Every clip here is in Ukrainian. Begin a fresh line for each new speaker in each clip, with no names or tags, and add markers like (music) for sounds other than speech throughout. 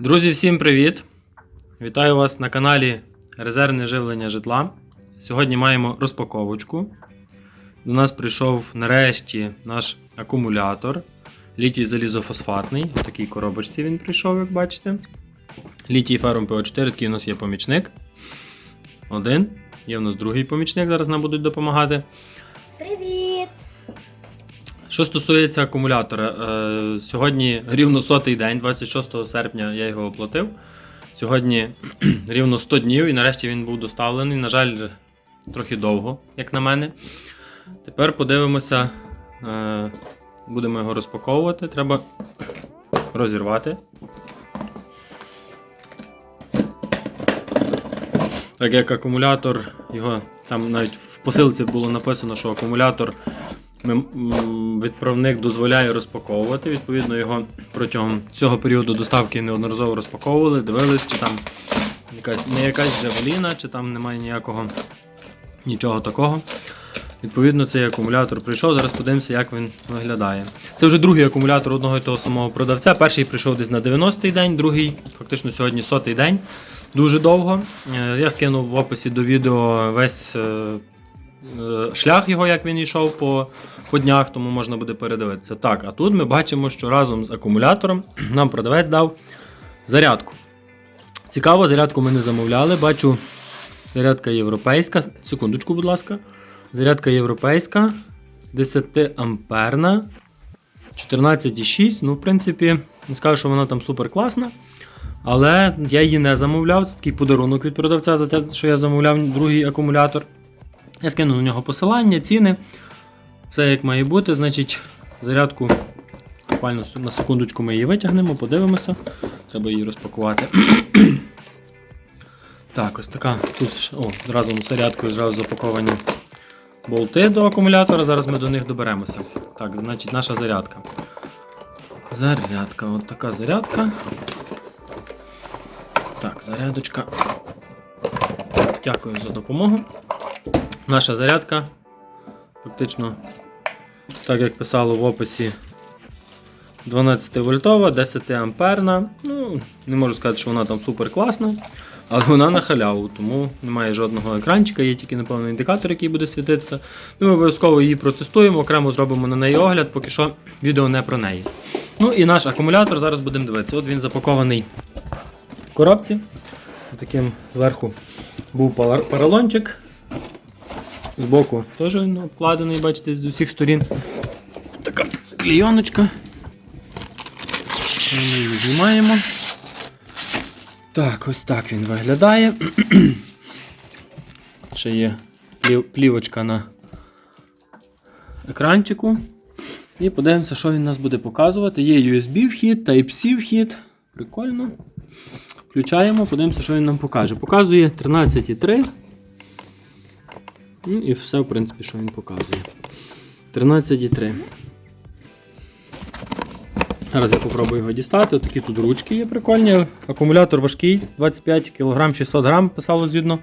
Друзі, всім привіт! Вітаю вас на каналі Резервне живлення житла. Сьогодні маємо розпаковочку. До нас прийшов нарешті наш акумулятор. Літій залізофосфатний. В такій коробочці він прийшов, як бачите. Літій ферум ПО4, такий у нас є помічник. Один. Є у нас другий помічник, зараз нам будуть допомагати. Що стосується акумулятора, е, сьогодні рівно сотий день, 26 серпня я його оплатив. Сьогодні (clears throat) рівно 100 днів і нарешті він був доставлений. На жаль, трохи довго, як на мене. Тепер подивимося, е, будемо його розпаковувати. Треба розірвати. Так як акумулятор, його там навіть в посилці було написано, що акумулятор відправник дозволяє розпаковувати. Відповідно, його протягом цього періоду доставки неодноразово розпаковували, дивились, чи там якась, не якась джавеліна, чи там немає ніякого нічого такого. Відповідно, цей акумулятор прийшов. Зараз подивимося, як він виглядає. Це вже другий акумулятор одного і того самого продавця. Перший прийшов десь на 90-й день, другий фактично сьогодні сотий день. Дуже довго. Е, Я скинув в описі до відео весь е, е, шлях його, як він йшов по, по днях, тому можна буде передивитися. Так, а тут ми бачимо, що разом з акумулятором (clears throat) нам продавець дав зарядку. Цікаво, зарядку ми не замовляли. Бачу, зарядка європейська. Секундочку, будь ласка. Зарядка європейська, 10 амперна, 14,6. Ну, в принципі, не скажу, що вона там супер класна. Але я її не замовляв. Це такий подарунок від продавця за те, що я замовляв другий акумулятор. Я скину на нього посилання, ціни. Все як має бути. Значить, зарядку буквально на секундочку ми її витягнемо, подивимося. Треба її розпакувати. (clears throat) Так, ось така. Тут о, разом з зарядкою зразу запаковані болти до акумулятора. Зараз ми до них доберемося. Так, значить, наша зарядка. Зарядка, от така зарядка. Так, зарядочка. Дякую за допомогу. Наша зарядка. Фактично, так як писало в описі, 12 вольтова, 10 амперна. Ну, не можу сказати, що вона там супер класна, але вона на халяву, тому немає жодного екранчика, є тільки, напевно, індикатор, який буде світитися. Ну, Ми обов'язково її протестуємо, окремо зробимо на неї огляд, поки що відео не про неї. Ну і наш акумулятор зараз будемо дивитися. От він запакований в коробці. Таким зверху був поролончик. Збоку теж він обкладений, бачите, з усіх сторін. Така клейоночка. Ми її знімаємо. Так, ось так він виглядає. (clears throat) Ще є плівочка на екранчику. І подивимося, що він нас буде показувати. Є USB вхід, Type-C вхід. Прикольно. Включаємо, подивимося, що він нам покаже. Показує 13,3. Ну і все, в принципі, що він показує. 13,3. Зараз я попробую його дістати. Отакі такі тут ручки є прикольні. Акумулятор важкий, 25 кг 600 г писало згідно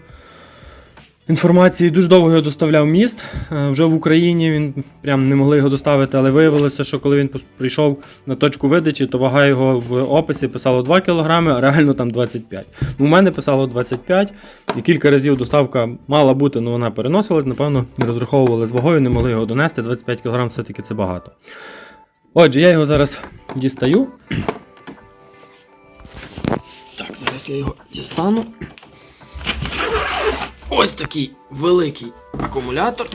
інформації. Дуже довго його доставляв міст. Е, Вже в Україні він прям не могли його доставити, але виявилося, що коли він прийшов на точку видачі, то вага його в описі писало 2 кг, а реально там 25. У мене писало 25, і кілька разів доставка мала бути, але вона переносилась. Напевно, розраховували з вагою, не могли його донести. 25 кг все-таки це багато. Отже, я його зараз дістаю. Так, зараз я його дістану. Ось такий великий акумулятор.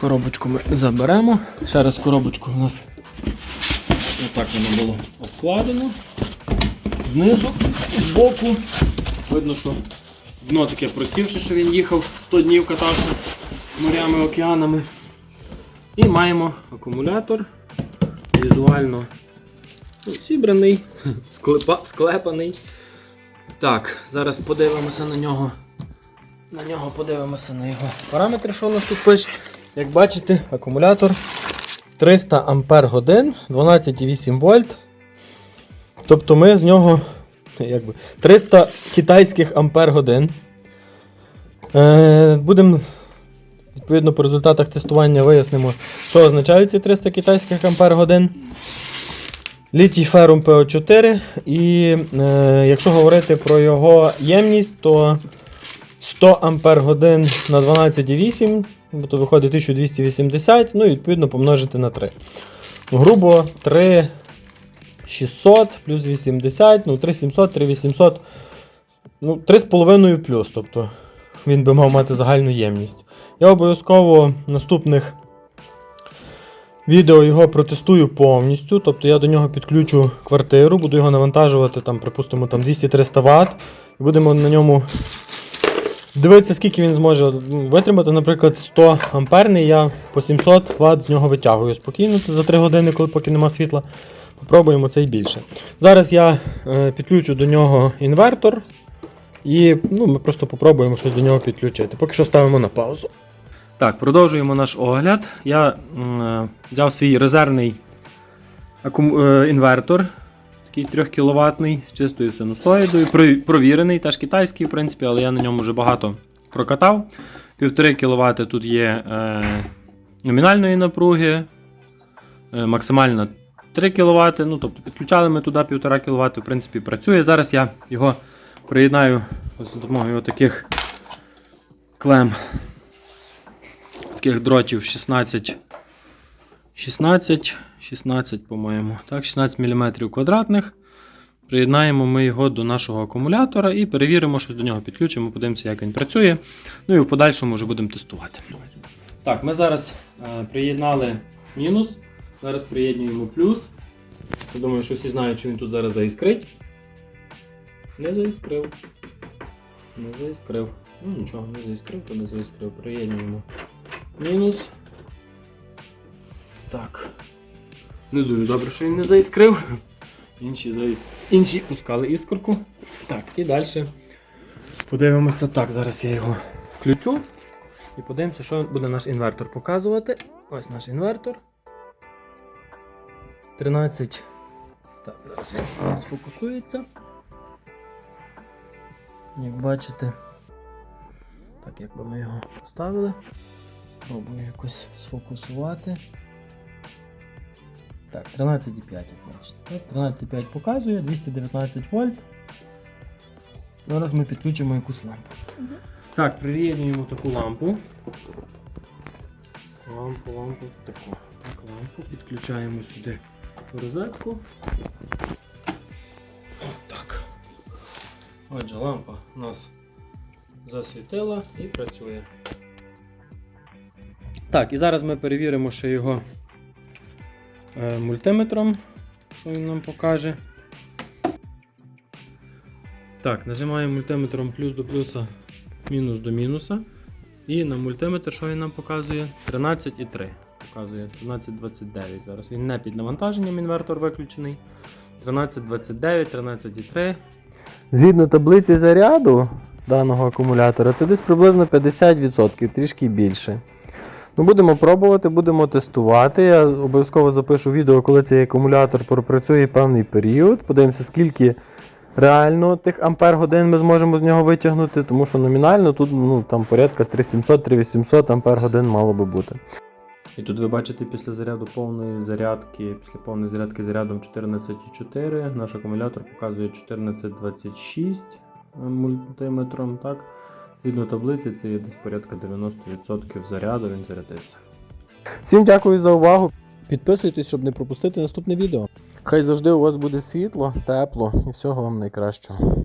Коробочку ми заберемо. Ще раз коробочку у нас отак воно було обкладено. Знизу, збоку. Видно, що дно таке просівше, що він їхав 100 днів катався морями, океанами. І маємо акумулятор. Візуально зібраний, склепа, склепаний. Так, зараз подивимося на нього. На нього подивимося на його параметри, що у нас тут пише. Як бачите, акумулятор 300 Ампер годин, 12,8 вольт. Тобто ми з нього якби, 300 китайських ампер годин. Е, будемо відповідно по результатах тестування вияснимо, що означають ці 300 китайських ампер годин.
Літій ферум ПО4. І е, якщо говорити про його ємність, то 100 Ампер годин на 12,8, то виходить 1280, ну і відповідно помножити на 3. Ну, грубо 3 600 плюс 80, ну 3700, 3800, ну 3,5 плюс. Тобто він би мав мати загальну ємність. Я обов'язково наступних відео його протестую повністю. Тобто я до нього підключу квартиру, буду його навантажувати, там, припустимо, там 200-300 Вт. І будемо на ньому дивитися, скільки він зможе витримати. Наприклад, 100 амперний, я по 700 Вт з нього витягую спокійно за 3 години, коли поки нема світла. Попробуємо це й більше. Зараз я е, підключу до нього інвертор. І ну, ми просто попробуємо щось до нього підключити. Поки що ставимо на паузу.
Так, продовжуємо наш огляд. Я е, взяв свій резервний акум... е, інвертор, такий 3 кВт з чистою синусоїдою, провірений, теж китайський, в принципі, але я на ньому вже багато прокатав. 1,5 кВт тут є е, номінальної напруги, е, максимальна 3 кВт. Ну, тобто підключали ми туди 1,5 кВт, в принципі, працює. Зараз я його приєднаю за допомогою таких клем таких дротів 16, 16, 16, по-моєму. Так, 16 мм квадратних. Приєднаємо ми його до нашого акумулятора і перевіримо, що до нього підключимо, подивимося, як він працює. Ну і в подальшому вже будемо тестувати. Так, ми зараз е, приєднали мінус. Зараз приєднуємо плюс. Я думаю, що всі знають, що він тут зараз заіскрить. Не заіскрив. Не заіскрив. Ну нічого, не заіскрив, то не заіскрив. Приєднуємо мінус. Так. Не дуже добре, що він не заіскрив. Інші, заіс... Інші пускали іскорку. Так, і далі подивимося. Так, зараз я його включу. І подивимося, що буде наш інвертор показувати. Ось наш інвертор. 13. Так, зараз він сфокусується. Як бачите. Так, якби ми його поставили. Спробую якось сфокусувати. Так, 13,5, як бачите. 13,5 показує, 219 вольт. Зараз ми підключимо якусь лампу. Так, приєднуємо таку лампу. Лампу, лампу, таку. Так, лампу. Підключаємо сюди розетку. Так. Отже, лампа у нас засвітила і працює. Так, і зараз ми перевіримо ще його е, мультиметром, що він нам покаже. Так, нажимаємо мультиметром плюс до плюса, мінус до мінуса. І на мультиметр, що він нам показує? 13,3. Показує 13,29. Зараз він не під навантаженням, інвертор виключений. 13,29, 13,3.
Згідно таблиці заряду даного акумулятора, це десь приблизно 50%, трішки більше. Ну, будемо пробувати, будемо тестувати. Я обов'язково запишу відео, коли цей акумулятор пропрацює певний період. Подивимося, скільки реально тих ампер годин ми зможемо з нього витягнути, тому що номінально тут ну, там порядка 3700-3800 ампер годин мало би бути.
І тут ви бачите після заряду повної зарядки, після повної зарядки зарядом 14,4. Наш акумулятор показує 14,26 мультиметром. Так? Згідно таблиці, це є десь порядка 90% заряду, він зарядився.
Всім дякую за увагу. Підписуйтесь, щоб не пропустити наступне відео. Хай завжди у вас буде світло, тепло і всього вам найкращого.